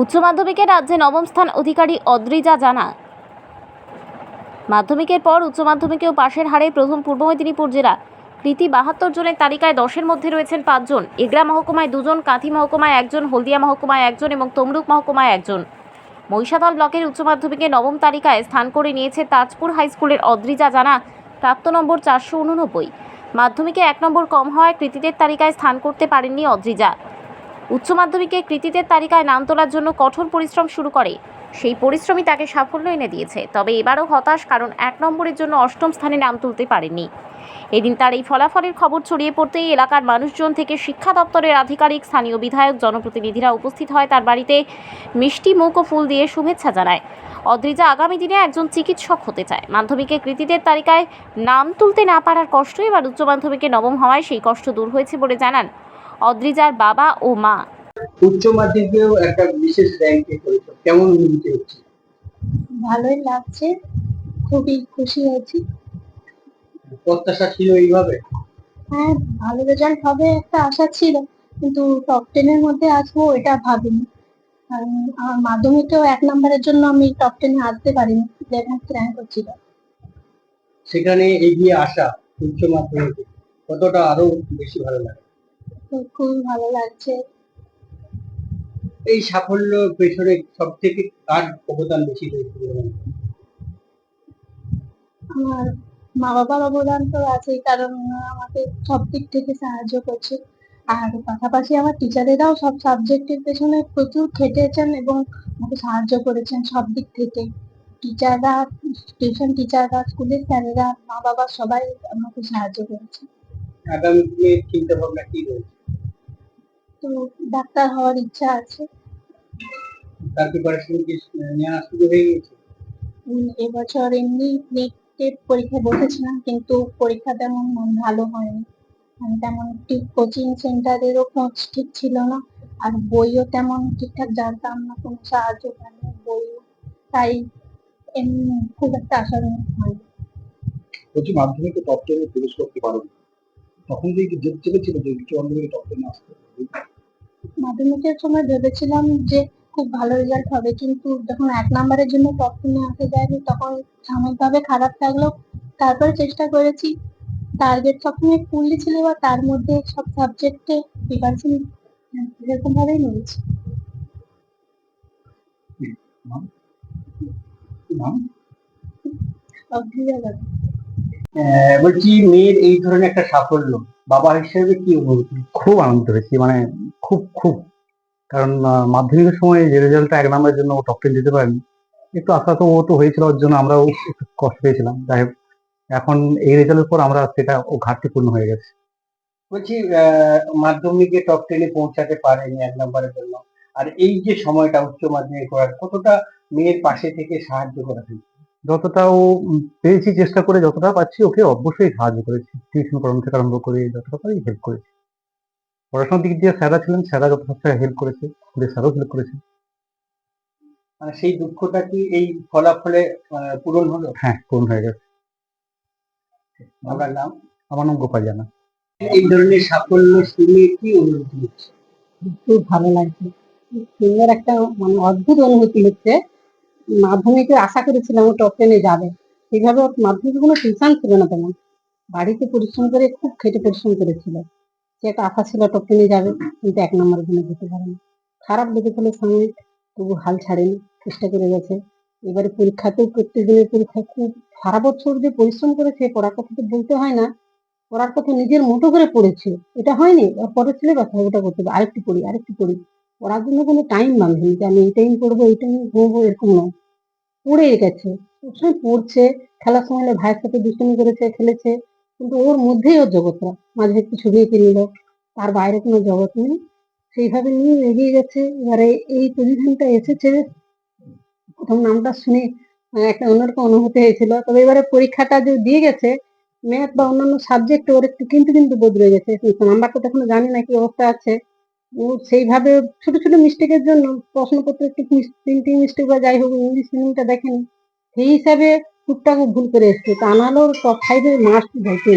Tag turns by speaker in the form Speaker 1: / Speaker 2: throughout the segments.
Speaker 1: উচ্চ মাধ্যমিকে রাজ্যে নবম স্থান অধিকারী অদ্রিজা জানা। মাধ্যমিকের পর উচ্চ মাধ্যমিকেও পাশের হারে প্রথম পূর্ব মেদিনীপুর জেলা। কৃতি বাহাত্তর জনের তালিকায় দশের মধ্যে রয়েছেন পাঁচজন। এগরা মহকুমায় দুজন, কাঁথি মহকুমায় একজন, হলদিয়া মহকুমায় একজন এবং তমলুক মহকুমায় একজন। মহিষাদল ব্লকের উচ্চ মাধ্যমিকে নবম তালিকায় স্থান করে নিয়েছে তাজপুর হাই স্কুলের অদ্রিজা জানা, প্রাপ্ত নম্বর চারশো উননব্বই। মাধ্যমিকে এক নম্বর কম হওয়ায় কৃতীদের তালিকায় স্থান করতে পারেননি অদ্রিজা। উচ্চ মাধ্যমিকে কৃতীদের তালিকায় নাম তোলার জন্য কঠোর পরিশ্রম শুরু করে। সেই পরিশ্রমই তাকে সাফল্য এনে দিয়েছে। তবে এবারও হতাশ, কারণ এক নম্বরের জন্য অষ্টম স্থানে নাম তুলতে পারেনি। এদিন তার এই ফলাফলের খবর ছড়িয়ে পড়তেই এলাকার মানুষজন থেকে শিক্ষা দপ্তরের আধিকারিক, স্থানীয় বিধায়ক, জনপ্রতিনিধিরা উপস্থিত হয় তার বাড়িতে। মিষ্টি, মুখ ও ফুল দিয়ে শুভেচ্ছা জানায়। অদ্রিজা আগামী দিনে একজন চিকিৎসক হতে চায়। মাধ্যমিকে কৃতীদের তালিকায় নাম তুলতে না পারার কষ্ট এবার উচ্চ মাধ্যমিকে নবম হওয়ায় সেই কষ্ট দূর হয়েছে বলে জানান অদ্রিজার বাবা ও মা।
Speaker 2: উচ্চ মাধ্যমিকেও একটা বিশেষ র্যাঙ্কে করেছ কেমন অনুভূতি হচ্ছে?
Speaker 3: ভালোই লাগছে খুবই খুশি হয়েছি।
Speaker 2: প্রত্যাশা ছিল এইভাবে?
Speaker 3: হ্যাঁ ভালো রেজাল্ট হবে একটা আশা ছিল কিন্তু টপ টেনের মধ্যে আসব এটা ভাবিনি। কারণ আমার মাধ্যমিকেও এক নম্বরের জন্য আমি টপ টেনে আসতে পারিনি ইলেভেন্থ র্যাঙ্ক হচ্ছিল
Speaker 2: সেখানে এগিয়ে আসা উচ্চ মাধ্যমিকে কতটা আরও বেশি ভালো লাগে?
Speaker 3: খুবই ভালো লাগছে।
Speaker 2: এই সাফল্য পেছনে সব থেকে কার অবদান বেশি রয়েছে?
Speaker 3: আমার মা বাবার অবদান তো আছেই কারণ আমাকে সব দিক থেকে সাহায্য করছে। আর পাশাপাশি আমার টিচারেরাও সব সাবজেক্টের পেছনে প্রচুর খেটেছেন এবং আমাকে সাহায্য করেছেন সব দিক থেকে। টিচাররা টিউশন টিচাররা স্কুলের স্যারেরা মা বাবা সবাই আমাকে সাহায্য করেছে।
Speaker 2: আগামী চিন্তা ভাবনা কি রয়েছে?
Speaker 3: তো ডাক্তার হওয়ার ইচ্ছা আছে।
Speaker 2: তার প্রিপারেশন কি নেওয়া শুরু হয়ে গেছে?
Speaker 3: এবছর এমনি নেটের পরীক্ষা বসেছিলাম কিন্তু পরীক্ষা তেমন ভালো হয়নি। মানে তেমন ঠিক কোচিং সেন্টারেরও খোঁজ ঠিক ছিল না আর বইও তেমন ঠিকঠাক জানতাম না কোনো সাহায্য পাইনি বইও। তাই এমনি খুব একটা আশাজনক হয়নি
Speaker 4: বলছি মাধ্যমিকে টপ টেনে প্রবেশ করতে পারো তখন যে জেদ চেপেছিল যে উচ্চ মাধ্যমিকে টপ টেনে আসতে
Speaker 3: মাধ্যমিকের সময় ভেবেছিলাম যে খুব ভালো রেজাল্ট হবে কিন্তু যখন এক নাম্বারের জন্য টপ টেনে আসা যায়নি তখন সাময়িকভাবে খারাপ লাগল। তারপরে চেষ্টা করেছি টার্গেট সবসময় ফুললি ছিল বা তার মধ্যে সব সাবজেক্টে প্রিপারেশন এরকম ভাবেই নিয়েছি।
Speaker 2: বলছি মেয়ের এই ধরনের একটা সাফল্য বাবা হিসেবে কি অনুভূতি?
Speaker 4: খুব আনন্দ হয়েছি মানে খুব খুব। কারণ মাধ্যমিকের সময় যে রেজাল্টটা এক নম্বরের জন্য ও টপ টেন দিতে পারেনি। একটু আশা তো ও তো হয়েছিল ওর জন্য আমরাও একটু কষ্ট পেয়েছিলাম। যাই হোক এখন এই রেজাল্টের পর আমরা সেটা ও ঘাটতি পূর্ণ হয়ে গেছে।
Speaker 2: বলছি মাধ্যমিকে টপ টেনে পৌঁছাতে পারেনি এক নম্বরের জন্য। আর এই যে সময়টা উচ্চ মাধ্যমিক করার কতটা মেয়ের পাশে থেকে সাহায্য করা হয়েছে?
Speaker 4: যতটা ও পেয়েছি চেষ্টা করে যতটা পাচ্ছি ওকে অবশ্যই সাহায্য করেছি। টিউশন করানো থেকে আরম্ভ করে যতটা পারি হেল্প করেছি। পড়াশোনার দিক দিয়ে স্যারা ছিলেন স্যারা যথেষ্ট হেল্প করেছে স্কুলের স্যারও হেল্প করেছে।
Speaker 2: মানে সেই দুঃখটা কি এই ফলাফলে পূরণ হলো?
Speaker 4: হ্যাঁ পূর্ণ হয়ে গেছে।
Speaker 2: আমার নাম?
Speaker 4: আমার নাম গোপাল জানা।
Speaker 2: এই ধরনের সাফল্য শুনে কি অনুভূতি হচ্ছে?
Speaker 3: খুব ভালো লাগছে। সুন্দর একটা মানে অদ্ভুত অনুভূতি হচ্ছে। মাধ্যমিকে আশা করেছিলাম ও টপ টেনে যাবে। সেইভাবে মাধ্যমিকে কোনো টিউশন ছিল না তেমন। বাড়িতে পরিশ্রম করে খুব খেটে পরিশ্রম করেছিল। একটা আশা ছিল টপ টেনে যাবে, কিন্তু এক নম্বরের জন্য যেতে পারেনি। খারাপ লেগেছিল সামনে তবু হাল ছাড়েনি, চেষ্টা করে গেছে। এবারে পরীক্ষাতেও প্রত্যেক দিনের পরীক্ষা খুব সারা বছর যে পরিশ্রম করেছে, পড়ার কথা তো বলতে হয় না। পড়ার কথা নিজের মতো করে পড়েছে। এটা হয়নি পরের ছেলে ব্যথা ওটা করতে হবে। আরেকটু পড়ি আরেকটু পড়ি। পড়ার জন্য কোনো টাইম বাঁধেনি যে আমি এই টাইম পড়ব, এই টাইম ঘুমবো, এরকম নয়। পড়ে গেছে। সবসময় পড়ছে, খেলার সময় ভাইয়ের সাথে দুষ্টুমি করেছে, খেলেছে। কিন্তু ওর মধ্যেই ওর জগৎটা মাঝে একটু ছবি এঁকে নিল তার বাইরে কোনো জগৎ নেই। সেইভাবে নিয়ে এগিয়ে গেছে। এবারে এই পজিশনটা এসেছে। প্রথম নামটা শুনে একটা অন্যরকম অনুভূতি হয়েছিল। তবে এবারে পরীক্ষাটা যে দিয়ে গেছে ম্যাথ বা অন্যান্য সাবজেক্ট ওর একটু কিন্তু কিন্তু বদলে গেছে। নাম্বারটা তো এখনও জানি না কি অবস্থা আছে। ও সেইভাবে ছোট ছোট মিস্টেকের জন্য প্রশ্নপত্র একটু প্রিন্টিং মিস্টেক বা যাই হোক ইংলিশ স্পেলিংটা দেখেনি। সেই হিসাবে টুকটাক ভুল করে এসছে। তা নাহলে ওর টপ ফাইভে মার্কস যাইতে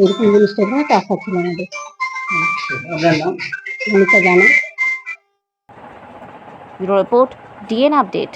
Speaker 3: এরকম জিনিসটা একটা আশা ছিল আমাদের জানা।
Speaker 1: Report DN update